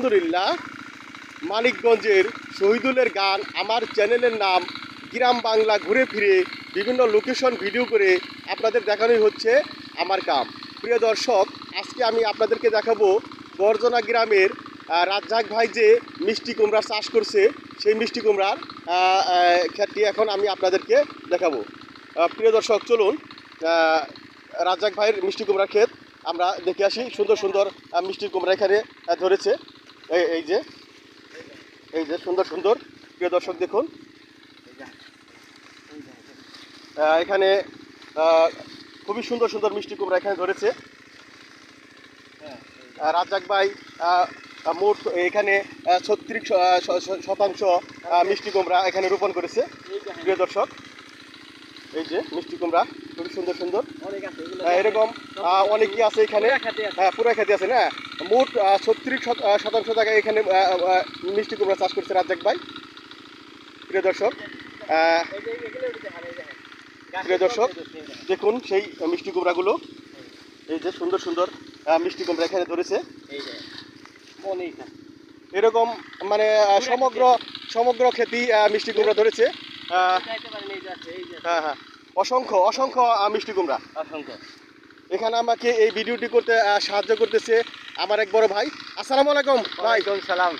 আলহামদুলিল্লাহ, মানিকগঞ্জের শহীদুলের গান আমার চ্যানেলের নাম গ্রাম বাংলা ঘুরে ফিরে বিভিন্ন লোকেশন ভিডিও করে আপনাদের দেখানোই হচ্ছে আমার কাম প্রিয় দর্শক, আজকে আমি আপনাদেরকে দেখাবো বর্জনা গ্রামের রাজ্জাক ভাই যে মিষ্টি কুমড়ার চাষ করছে, সেই মিষ্টি কুমড়ার ক্ষেতটি এখন আমি আপনাদেরকে দেখাবো। প্রিয় দর্শক, চলুন রাজ্জাক ভাইয়ের মিষ্টি কুমড়ার ক্ষেত আমরা দেখে আসি। সুন্দর সুন্দর মিষ্টি কুমড়া এখানে ধরেছে। এই এই যে এই যে সুন্দর সুন্দর। প্রিয় দর্শক দেখুন। এখানে খুবই সুন্দর সুন্দর মিষ্টি কুমড়া এখানে ধরেছে। আহ, রাজ্জাক ভাই মোট এখানে ছত্রিশ শতাংশ মিষ্টি কুমড়া এখানে রোপণ করেছে। প্রিয় দর্শক এই যে মিষ্টি কুমড়া খুবই সুন্দর সুন্দর। আহ, এরকম অনেকই আছে এখানে। পুরা খাতে আছে। হ্যাঁ পুরো খেতে আছে না? মোট ছত্রিশ শতাংশ জায়গায় এখানে মিষ্টি কুমড়া চাষ করছে রাজ্জাক ভাই। প্রিয় দর্শক। প্রিয় দর্শক দেখুন সেই মিষ্টি কুমড়াগুলো। এই যে সুন্দর সুন্দর মিষ্টি কুমড়া এখানে ধরেছে। এরকম মানে সমগ্র সমগ্র খেতি মিষ্টি কুমড়া ধরেছে। হ্যাঁ হ্যাঁ। অসংখ্য অসংখ্য মিষ্টি কুমড়া। অসংখ্য। এখানে আমাকে এই ভিডিওটি করতে সাহায্য করতেছে আমার এক বড় ভাই। আসসালামু আলাইকুম ভাই। সালাম।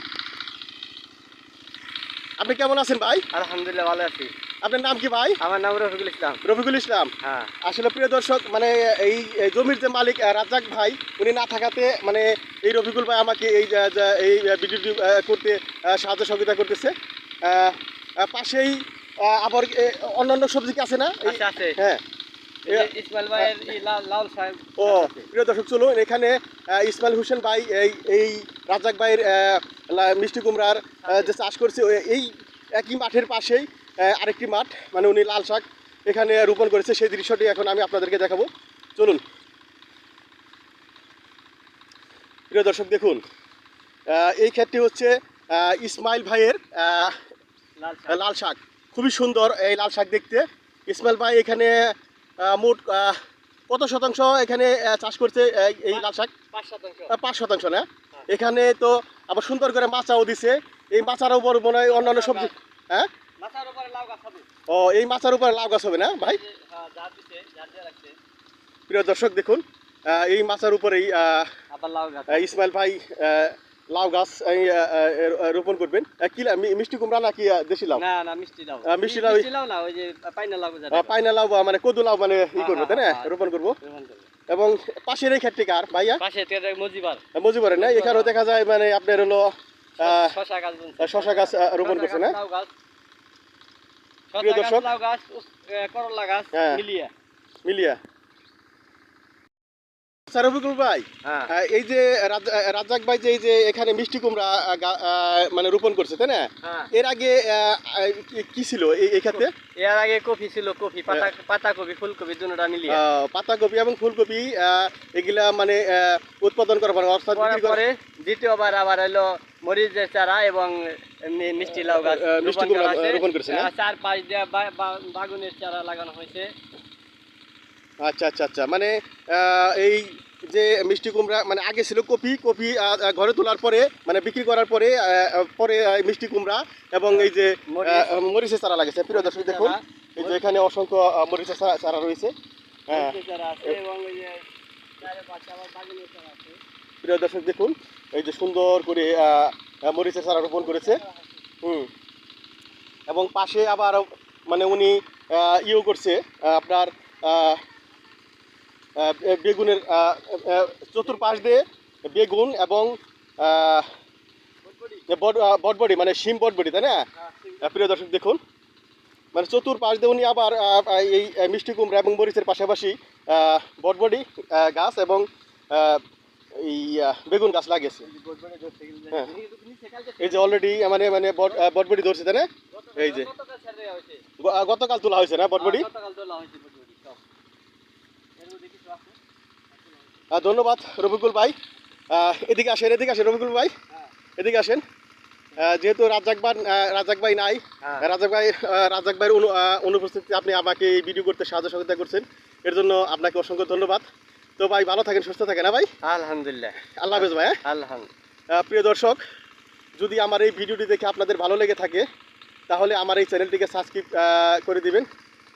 আপনি কেমন আছেন ভাই? আলহামদুলিল্লাহ ভালো আছি। আপনার নাম কি ভাই? আমার নাম রফিকুল ইসলাম। রফিকুল ইসলাম। হ্যাঁ। আসলে প্রিয় দর্শক মানে এই জমির যে মালিক রাজাক ভাই উনি না থাকাতে মানে এই রফিকুল ভাই আমাকে এই এই ভিডিওটি করতে সাহায্য সহযোগিতা করতেছে। পাশেই আবার অন্যান্য সবজি কি আছে না? হ্যাঁ। ও। প্রিয় দর্শক চলুন এখানে ইসমাইল হোসেন ভাই এই এই রাজ্জাক ভাইয়ের মিষ্টি কুমড়ার যে চাষ করছে এই একই মাঠের পাশেই আরেকটি মাঠ মানে উনি লাল শাক এখানে রোপণ করেছে সেই দৃশ্যটি এখন আমি আপনাদেরকে দেখাবো। চলুন। প্রিয় দর্শক দেখুন এই ক্ষেতটি হচ্ছে ইসমাইল ভাইয়ের লাল শাক। খুবই সুন্দর এই লাল শাক দেখতে। ইসমাইল ভাই এখানে মোট কত শতাংশ এখানে চাষ করছে এই- লাল শাক? পাঁচ শতাংশ। না? এখানে তো আবার সুন্দর করে মাচাও দিছে। এই মাচার উপর মনে হয় অন্যান্য সবজি হ্যাঁ? ও এই মাচার উপরে লাউ গাছ হবে না ভাই? হ্যাঁ, প্রিয় দর্শক দেখুন এই মাচার উপরেই ইসমাইল ভাই লাউ গাছ রোপণ করবেন। কি মিষ্টি কুমড়া নাকি দেশি লাউ? না না মিষ্টি লাউ। মিষ্টি লাউ- লাউ না ওই যে পাইনা লাউ পাইনা লাউ মানে কদু লাউ মানে ই হ্যাঁ, করব তাই না? হ্যাঁ, হ্যাঁ। রোপণ করব। এবং পাশের এই ক্ষেত্রে কার ভাইয়া? পাশে মজিবার। না? এখানেও দেখা যায় মানে আপনার হলো শশা গাছ। শশা গাছ রোপণ করছে না? প্রিয় দর্শক। করলা গাছ হ্যাঁ। মিলিয়ে। মিলিয়া। ভাই হ্যাঁ। এই যে রাজ- আহ, রাজ্জাক ভাই যে এই যে এখানে মিষ্টি কুমড়া মানে রোপণ করছে তাই না? হ্যাঁ। এর আগে কি- ছিল এই এই ক্ষেত্রে? এর আগে কফি ছিল কফি পাতা পাতা কপি ফুলকপি দুটোটা মিলিয়ে। আহ, পাতাকপি এবং ফুলকপি এগুলা মানে উৎপাদন করা পরে অর্থাৎ পরে দ্বিতীয়বার আবার হলো মরিচের চারা এবং মিষ্টি লাউ গাছ রোপণ করা হয়েছে। করেছে চার পাঁচ দিয়ে বাগুনের চারা লাগানো হয়েছে। আচ্ছা আচ্ছা আচ্ছা। মানে এই যে মিষ্টি কুমড়া মানে আগে ছিল কপি কপি ঘরে তোলার পরে মানে বিক্রি করার পরে পরে মিষ্টি কুমড়া এবং এই যে মরিচের চারা লাগেছে। প্রিয় দর্শক দেখুন এই যে এখানে অসংখ্য মরিচের চারা রয়েছে। হ্যাঁ। প্রিয় দর্শক দেখুন এই যে সুন্দর করে মরিচের চারা রোপণ করেছে। হুম। এবং পাশে আবার মানে উনি ইয়েও করছে আপনার বেগুনের চতুর্পাশ দিয়ে বেগুন এবং বট- বটবডি মানে শিম বটবডি তাই না? আহ, প্রিয় দর্শক দেখুন। মানে চতুর্পাশ দিয়ে উনি আবার এই মিষ্টি কুমড়া এবং মরিচের পাশাপাশি বটবডি গাছ এবং এই বেগুন গাছ লাগিয়েছে। হ্যাঁ। এই যে অলরেডি মানে মানে আহ, বটবডি ধরছে তাই না? এই যে। গতকাল তোলা হয়েছে না বটবডি হ্যাঁ, গতকাল তোলা হয়েছে বটবডি, সব। এর মধ্যে কিছু আছে? আহ, ধন্যবাদ রফিকুল ভাই। এদিকে আসেন এদিকে আসেন রফিকুল ভাই। হ্যাঁ। এদিকে আসেন। যেহেতু রাজাক ভাই রাজাক ভাই নাই রাজাক ভাই রাজাক ভাইয়ের অনু- অনুপস্থিতিতে আপনি আমাকে এই ভিডিও করতে সাহায্য সহযোগিতা করছেন। এর জন্য আপনাকে অসংখ্য ধন্যবাদ। তো ভাই ভালো থাকেন সুস্থ থাকেন হ্যাঁ ভাই? আলহামদুলিল্লাহ। আল্লাহ হাফেজ ভাই হ্যাঁ? আলহামদুলিল্লাহ। প্রিয় দর্শক যদি আমার এই ভিডিওটি দেখে আপনাদের ভালো লেগে থাকে তাহলে আমার এই চ্যানেলটিকে সাবস্ক্রাইব করে দিবেন।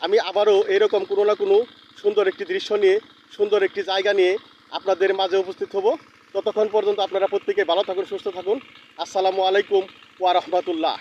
আমি আবারও এরকম কোনো না কোনো সুন্দর একটি দৃশ্য নিয়ে সুন্দর একটি জায়গা নিয়ে আপনাদের মাঝে উপস্থিত হব। ততক্ষণ পর্যন্ত আপনারা প্রত্যেকে ভালো থাকুন, সুস্থ থাকুন। আসসালামু আলাইকুম ওয়া রাহমাতুল্লাহ।